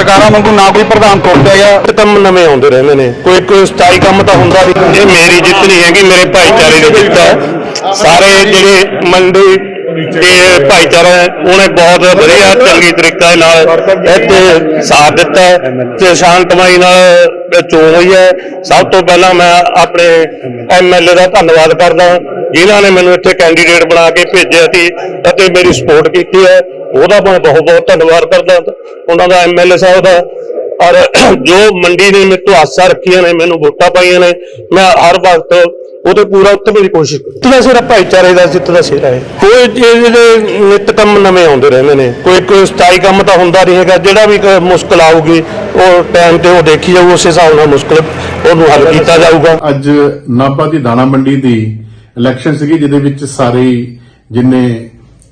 ਸਰਕਾਰਾਂ ਵਾਂਗੂ ਨਾ ਕੋਈ ਪ੍ਰਧਾਨ ਤੋੜਿਆ ਗਿਆ ਤੇ ਕੰਮ ਨਵੇਂ ਆਉਂਦੇ ਰਹਿੰਦੇ ਨੇ। ਕੋਈ ਕੋਈ ਸਥਾਈ ਕੰਮ ਤਾਂ ਹੁੰਦਾ ਨਹੀਂ ਇਹ ਮੇਰੀ ਜਿੱਤ ਨਹੀਂ ਹੈਗੀ ਮੇਰੇ ਭਾਈਚਾਰੇ ਦੀ ਜਿੱਤ ਹੈ। ਸਾਰੇ ਜਿਹੜੇ ਮੰਡੀ ਦੇ ਭਾਈਚਾਰਾ ਹੈ, ਉਹਨੇ ਬਹੁਤ ਵਧੀਆ ਚੰਗੀ ਤਰੀਕੇ ਨਾਲ ਇੱਥੇ ਸਾਥ ਦਿੱਤਾ ਹੈ ਤੇ ਸ਼ਾਂਤਮਈ ਨਾਲ ਚੋਣ ਹੋਈ ਹੈ। ਸਭ ਤੋਂ ਪਹਿਲਾਂ ਮੈਂ ਆਪਣੇ ਐਮਐਲਏ ਦਾ ਧੰਨਵਾਦ ਕਰਦਾ ਜਿਨ੍ਹਾਂ ਨੇ ਮੈਨੂੰ ਇੱਥੇ ਕੈਂਡੀਡੇਟ ਬਣਾ ਕੇ ਭੇਜਿਆ ਸੀ ਅਤੇ ਮੇਰੀ ਸਪੋਰਟ ਕੀਤੀ ਹੈ। ਉਹਦਾ ਮੈਂ ਬਹੁਤ ਬਹੁਤ ਧੰਨਵਾਦ ਕਰਦਾ ਉਹਨਾਂ ਦਾ ਐਮਐਲਏ ਸਾਹਿਬ ਦਾ। ਔਰ ਜੋ ਮੰਡੀ ਨੇ ਮੇਰੇ ਤੋਂ ਆਸਾਂ ਰੱਖੀਆਂ ਨੇ ਮੈਨੂੰ ਵੋਟਾਂ ਪਾਈਆਂ ਨੇ ਮੈਂ ਹਰ ਵਕਤ ਉਹਦੇ ਪੂਰਾ ਉੱਤੇ ਮੇਰੀ ਕੋਸ਼ਿਸ਼ ਜਿੱਤ ਦਾ ਸਿਰ ਭਾਈਚਾਰੇ ਦਾ ਜਿੱਤ ਦਾ ਸਿਰ ਹੈ ਕੋਈ ਜਿਹੜੇ ਨਿਤ ਕੰਮ ਨਵੇਂ ਆਉਂਦੇ ਰਹਿੰਦੇ ਨੇ ਕੋਈ ਕੋਈ ਸਥਾਈ ਕੰਮ ਤਾਂ ਹੁੰਦਾ ਨਹੀਂ ਹੈਗਾ ਜਿਹੜਾ ਵੀ ਮੁਸ਼ਕਲ ਆਊਗੀ ਉਹ ਟਾਈਮ ਤੇ ਉਹ ਦੇਖੀ ਜਾਊ ਉਸ ਹਿਸਾਬ ਨਾਲ ਮੁਸ਼ਕਲ ਉਹਨੂੰ ਹੱਲ ਕੀਤਾ ਜਾਊਗਾ। ਅੱਜ ਨਾਭਾ ਦੀ ਦਾਣਾ ਮੰਡੀ ਦੀ ਇਲੈਕਸ਼ਨ ਸੀਗੀ ਜਿਹਦੇ ਵਿੱਚ ਸਾਰੇ ਜਿੰਨੇ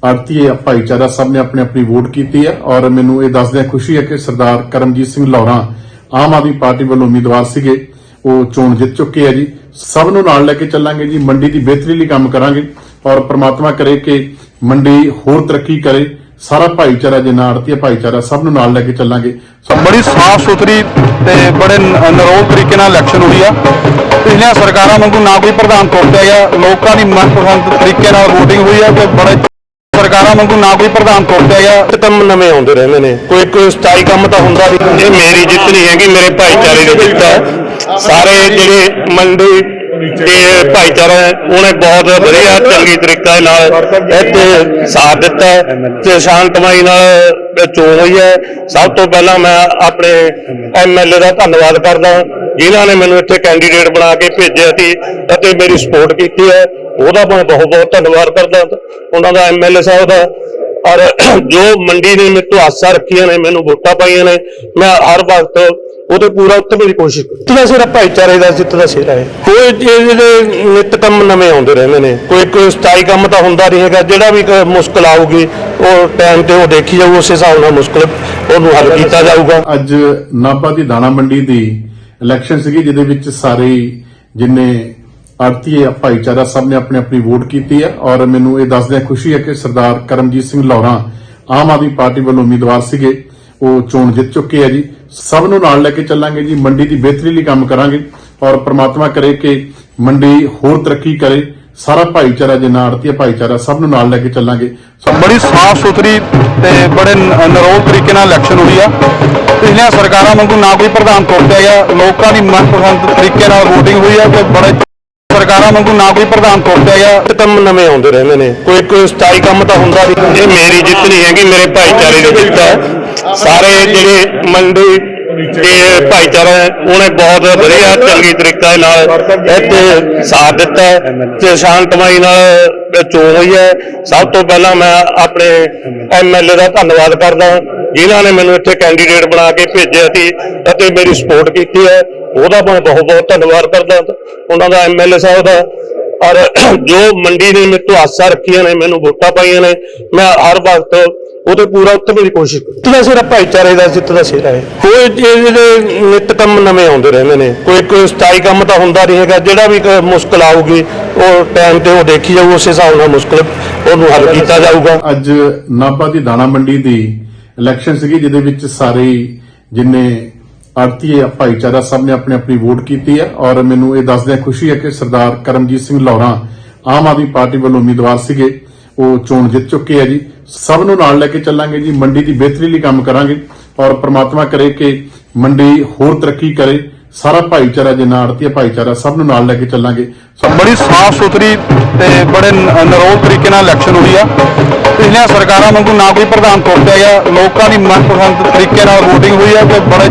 ਆੜਤੀ ਭਾਈਚਾਰਾ ਸਭ ਨੇ ਆਪਣੀ ਆਪਣੀ ਵੋਟ ਕੀਤੀ ਹੈ। ਔਰ ਮੈਨੂੰ ਇਹ ਦੱਸਦਿਆਂ ਖੁਸ਼ੀ ਹੈ ਕਿ ਸਰਦਾਰ ਕਰਮਜੀਤ ਸਿੰਘ ਲੌਰਾ ਆਮ ਆਦਮੀ ਪਾਰਟੀ ਵੱਲੋਂ ਉਮੀਦਵਾਰ ਸੀਗੇ। ਉਹ ਚੋਣ ਜਿੱਤ ਚੁੱਕੇ ਆ ਜੀ। ਸਭ ਨੂੰ ਨਾਲ ਲੈ ਕੇ ਚੱਲਾਂਗੇ ਜੀ। ਮੰਡੀ ਦੀ ਬਿਹਤਰੀ ਲਈ ਕੰਮ ਕਰਾਂਗੇ ਔਰ ਪ੍ਰਮਾਤਮਾ ਕਰੇ ਕਿ ਮੰਡੀ ਹੋਰ ਤਰੱਕੀ ਕਰੇ। ਸਾਰਾ ਭਾਈਚਾਰਾ ਜਿੰਨਾ ਆੜਤੀ ਭਾਈਚਾਰਾ ਸਭ ਨੂੰ ਨਾਲ ਲੈ ਕੇ ਚੱਲਾਂਗੇ। ਸੋ ਬੜੀ ਸਾਫ਼ ਸੁਥਰੀ ਤੇ ਬੜੇ ਨਿਰੋਲ ਤਰੀਕੇ ਨਾਲ ਇਲੈਕਸ਼ਨ ਹੋਈ ਆ। ਪਿਛਲੀਆਂ ਸਰਕਾਰਾਂ ਵਾਂਗੂ ਨਾ ਕੋਈ ਪ੍ਰਧਾਨ ਤੋੜਿਆ ਗਿਆ। ਲੋਕਾਂ ਦੀ ਮਨਪਸੰਦ ਤਰੀਕੇ ਨਾਲ VOTING ਹੋਈ ਆ ਤੇ ਬੜੇ ਸਰਕਾਰਾਂ ਵਾਂਗੂ ਨਾ ਕੋਈ ਪ੍ਰਧਾਨ ਤੋੜਿਆ ਗਿਆ। ਤੇ ਕੰਮ ਨਵੇਂ ਆਉਂਦੇ ਰਹਿੰਦੇ ਨੇ। ਕੋਈ ਕੋਈ ਸਥਾਈ ਕੰਮ ਤਾਂ ਹੁੰਦਾ ਨਹੀਂ। ਇਹ ਮੇਰੀ ਜਿੱਤ ਨਹੀਂ ਹੈਗੀ ਮੇਰੇ ਭਾਈਚਾਰੇ ਦੀ ਜਿੱਤ ਹੈ। ਸਾਰੇ ਜਿਹੜੇ ਮੰਡੀ ਦੇ ਭਾਈਚਾਰਾ ਹੈ, ਉਹਨੇ ਬਹੁਤ ਵਧੀਆ ਚੰਗੀ ਤਰੀਕੇ ਨਾਲ ਇੱਥੇ ਸਾਥ ਦਿੱਤਾ ਹੈ ਤੇ ਸ਼ਾਂਤਮਈ ਨਾਲ ਚੋਣ ਹੋਈ ਹੈ। ਸਭ ਤੋਂ ਪਹਿਲਾਂ ਮੈਂ ਆਪਣੇ ਐਮਐਲਏ ਦਾ ਧੰਨਵਾਦ ਕਰਦਾ ਜਿਨ੍ਹਾਂ ਨੇ ਮੈਨੂੰ ਇੱਥੇ ਕੈਂਡੀਡੇਟ ਬਣਾ ਕੇ ਭੇਜਿਆ ਸੀ ਅਤੇ ਮੇਰੀ ਸਪੋਰਟ ਕੀਤੀ ਹੈ। ਉਹਦਾ ਮੈਂ ਬਹੁਤ ਬਹੁਤ ਧੰਨਵਾਦ ਕਰਦਾ ਉਹਨਾਂ ਦਾ ਐਮਐਲਏ ਸਾਹਿਬ ਦਾ ਔਰ ਜੋ ਮੰਡੀ ਨੇ ਮੇਰੇ ਤੋਂ ਆਸਾਂ ਰੱਖੀਆਂ ਨੇ ਮੈਨੂੰ ਵੋਟਾਂ ਪਾਈਆਂ ਨੇ ਮੈਂ ਹਰ ਵਕਤ ਉਹਦੇ ਪੂਰਾ ਉੱਤੇ ਮੇਰੀ ਕੋਸ਼ਿਸ਼ ਜਿੱਤ ਦਾ ਸਿਰ ਭਾਈਚਾਰੇ ਦਾ ਜਿੱਤ ਦਾ ਸਿਰ ਹੈ। ਕੋਈ ਇਹ ਜਿਹੜੇ ਨਿਤ ਕੰਮ ਨਵੇਂ ਆਉਂਦੇ ਰਹਿੰਦੇ ਨੇ ਕੋਈ ਕੋਈ ਸਥਾਈ ਕੰਮ ਤਾਂ ਹੁੰਦਾ ਨਹੀਂ ਹੈਗਾ ਜਿਹੜਾ ਵੀ ਮੁਸ਼ਕਲ ਆਊਗੀ ਉਹ ਟਾਈਮ ਤੇ ਉਹ ਦੇਖੀ ਜਾਊ ਉਸ ਹਿਸਾਬ ਨਾਲ ਮੁਸ਼ਕਲ ਉਹਨੂੰ ਹੱਲ ਕੀਤਾ ਜਾਊਗਾ। ਅੱਜ ਨਾਭਾ ਦੀ ਦਾਣਾ ਮੰਡੀ ਦੀ ਇਲੈਕਸ਼ਨ ਸੀਗੀ ਜਿਹਦੇ ਵਿੱਚ ਸਾਰੇ ਜਿੰਨੇ ਆੜਤੀ ਭਾਈਚਾਰਾ ਸਭ ਨੇ ਆਪਣੀ ਆਪਣੀ ਵੋਟ ਕੀਤੀ ਹੈ ਔਰ ਮੈਨੂੰ ਇਹ ਦੱਸਦਿਆਂ ਖੁਸ਼ੀ ਹੈ ਕਿ ਸਰਦਾਰ ਕਰਮਜੀਤ ਸਿੰਘ ਲੌਰਾ ਆਮ ਆਦਮੀ ਪਾਰਟੀ ਵੱਲੋਂ ਉਮੀਦਵਾਰ ਸੀਗੇ। ਉਹ ਚੋਣ ਜਿੱਤ ਚੁੱਕੇ ਆ ਜੀ। ਸਭ ਨੂੰ ਨਾਲ ਲੈ ਕੇ ਚੱਲਾਂਗੇ ਜੀ। ਮੰਡੀ ਦੀ ਬਿਹਤਰੀ ਲਈ ਕੰਮ ਕਰਾਂਗੇ ਔਰ ਪ੍ਰਮਾਤਮਾ ਕਰੇ ਕਿ ਮੰਡੀ ਹੋਰ ਤਰੱਕੀ ਕਰੇ। ਸਾਰਾ ਭਾਈਚਾਰਾ ਜਿੰਨਾ ਆੜਤੀ ਭਾਈਚਾਰਾ ਸਭ ਨੂੰ ਨਾਲ ਲੈ ਕੇ ਚੱਲਾਂਗੇ। ਬੜੀ ਸਾਫ਼ ਸੁਥਰੀ ਤੇ ਬੜੇ ਨ- ਤਰੀਕੇ ਨਾਲ ਇਲੈਕਸ਼ਨ ਹੋਈ ਆ। ਪਿਛਲੀਆਂ ਸਰਕਾਰਾਂ ਵਾਂਗੂ ਨਾ ਕੋਈ ਪ੍ਰਧਾਨ ਤੋੜਿਆ ਗਿਆ। ਲੋਕਾਂ ਦੀ ਮਨਪਸੰਦ ਤਰੀਕੇ ਨਾਲ VOTING ਹੋਈ ਆ ਤੇ ਬੜੇ ਸਰਕਾਰਾਂ ਵਾਂਗੂ ਨਾ ਕੋਈ ਪ੍ਰਧਾਨ ਤੋੜਿਆ ਗਿਆ। ਤੇ ਕੰਮ ਨਵੇਂ ਆਉਂਦੇ ਰਹਿੰਦੇ ਨੇ। ਕੋਈ ਕੋਈ ਸਥਾਈ ਕੰਮ ਤਾਂ ਹੁੰਦਾ ਨਹੀਂ। ਇਹ ਮੇਰੀ ਜਿੱਤ ਨਹੀਂ ਹੈਗੀ ਮੇਰੇ ਭਾਈਚਾਰੇ ਦੀ ਜਿੱਤ ਹੈ ਸਾਰੇ ਜਿਹੜੇ ਮੰਡੀ ਦੇ ਭਾਈਚਾਰਾ ਹੈ, ਉਹਨੇ ਬਹੁਤ ਵਧੀਆ ਚੰਗੀ ਤਰੀਕੇ ਨਾਲ ਇੱਥੇ ਸਾਥ ਦਿੱਤਾ ਹੈ। ਤੇ ਸ਼ਾਂਤਮਈ ਨਾਲ ਚੋਣ ਹੋਈ ਹੈ। ਸਭ ਤੋਂ ਪਹਿਲਾਂ ਮੈਂ ਆਪਣੇ ਐਮਐਲਏ ਦਾ ਧੰਨਵਾਦ ਕਰਦਾ। ਜਿਨ੍ਹਾਂ ਨੇ ਮੈਨੂੰ ਇੱਥੇ ਕੈਂਡੀਡੇਟ ਬਣਾ ਕੇ ਭੇਜਿਆ ਸੀ ਅਤੇ ਮੇਰੀ ਸਪੋਰਟ ਕੀਤੀ ਹੈ। ਉਹਦਾ ਮੈਂ ਬਹੁਤ ਬਹੁਤ ਧੰਨਵਾਦ ਕਰਦਾ। ਉਹਨਾਂ ਦਾ ਐਮਐਲਏ ਸਾਹਿਬ ਦਾ। ਔਰ ਜੋ ਮੰਡੀ ਨੇ ਮੇਰੇ ਤੋਂ ਆਸਾਂ ਰੱਖੀਆਂ ਨੇ ਮੈਨੂੰ ਵੋਟਾਂ ਪਾਈਆਂ ਨੇ ਮੈਂ ਹਰ ਵਕਤ ਉਹਦੇ ਪੂਰਾ ਉੱਤੇ ਮੇਰੀ ਕੋਸ਼ਿਸ਼ ਜਿੱਤ ਦਾ ਸਿਰ ਭਾਈਚਾਰੇ ਦਾ ਜਿੱਤ ਦਾ ਸਿਰ ਹੈ। ਕੋਈ ਜਿਹੜੇ ਨਿਤ ਕੰਮ ਨਵੇਂ ਆਉਂਦੇ ਰਹਿੰਦੇ ਨੇ। ਕੋਈ ਕੋਈ ਸਥਾਈ ਕੰਮ ਤਾਂ ਹੁੰਦਾ ਨਹੀਂ ਹੈਗਾ। ਜਿਹੜਾ ਵੀ ਮੁਸ਼ਕਲ ਆਊਗੀ ਉਹ ਟਾਈਮ ਤੇ ਉਹ ਦੇਖੀ ਜਾਊ ਉਸ ਹਿਸਾਬ ਨਾਲ ਮੁਸ਼ਕਲ ਉਹਨੂੰ ਹੱਲ ਕੀਤਾ ਜਾਊਗਾ। ਅੱਜ ਨਾਭਾ ਦੀ ਦਾਣਾ ਮੰਡੀ ਦੀ ਇਲੈਕਸ਼ਨ ਸੀਗੀ ਜਿਹਦੇ ਵਿੱਚ ਸਾਰੇ ਜਿੰਨੇ ਆੜਤੀ ਭਾਈਚਾਰਾ ਸਭ ਨੇ ਆਪਣੀ ਆਪਣੀ ਵੋਟ ਕੀਤੀ ਹੈ ਔਰ ਮੈਨੂੰ ਇਹ ਦੱਸਦਿਆਂ ਖੁਸ਼ੀ ਹੈ ਕਿ ਸਰਦਾਰ ਕਰਮਜੀਤ ਸਿੰਘ ਲੌਰਾ ਆਮ ਆਦਮੀ ਪਾਰਟੀ ਵੱਲੋਂ ਉਮੀਦਵਾਰ ਸੀਗੇ। ਉਹ ਚੋਣ ਜਿੱਤ ਚੁੱਕੇ ਆ ਜੀ। ਸਭ ਨੂੰ ਨਾਲ ਲੈ ਕੇ ਚੱਲਾਂਗੇ ਜੀ। ਮੰਡੀ ਦੀ ਬਿਹਤਰੀ ਲਈ ਕੰਮ ਕਰਾਂਗੇ ਔਰ ਪ੍ਰਮਾਤਮਾ ਕਰੇ ਕਿ ਮੰਡੀ ਹੋਰ ਤਰੱਕੀ ਕਰੇ। ਸਾਰਾ ਭਾਈਚਾਰਾ ਜਿੰਨਾ ਆੜਤੀ ਭਾਈਚਾਰਾ ਸਭ ਨੂੰ ਨਾਲ ਲੈ ਕੇ ਚੱਲਾਂਗੇ। ਬੜੀ ਸਾਫ਼ ਸੁਥਰੀ ਤੇ ਬੜੇ ਨਿਰੋਲ ਤਰੀਕੇ ਨਾਲ ਇਲੈਕਸ਼ਨ ਹੋਈ ਆ। ਪਿਛਲੀਆਂ ਸਰਕਾਰਾਂ ਵਾਂਗੂ ਨਾ ਕੋਈ ਪ੍ਰਧਾਨ ਤੋੜਿਆ ਗਿਆ। ਲੋਕਾਂ ਦੀ ਮਨਪਸੰਦ ਤਰੀਕੇ ਨਾਲ VOTING ਹੋਈ ਆ ਤੇ ਬੜੇ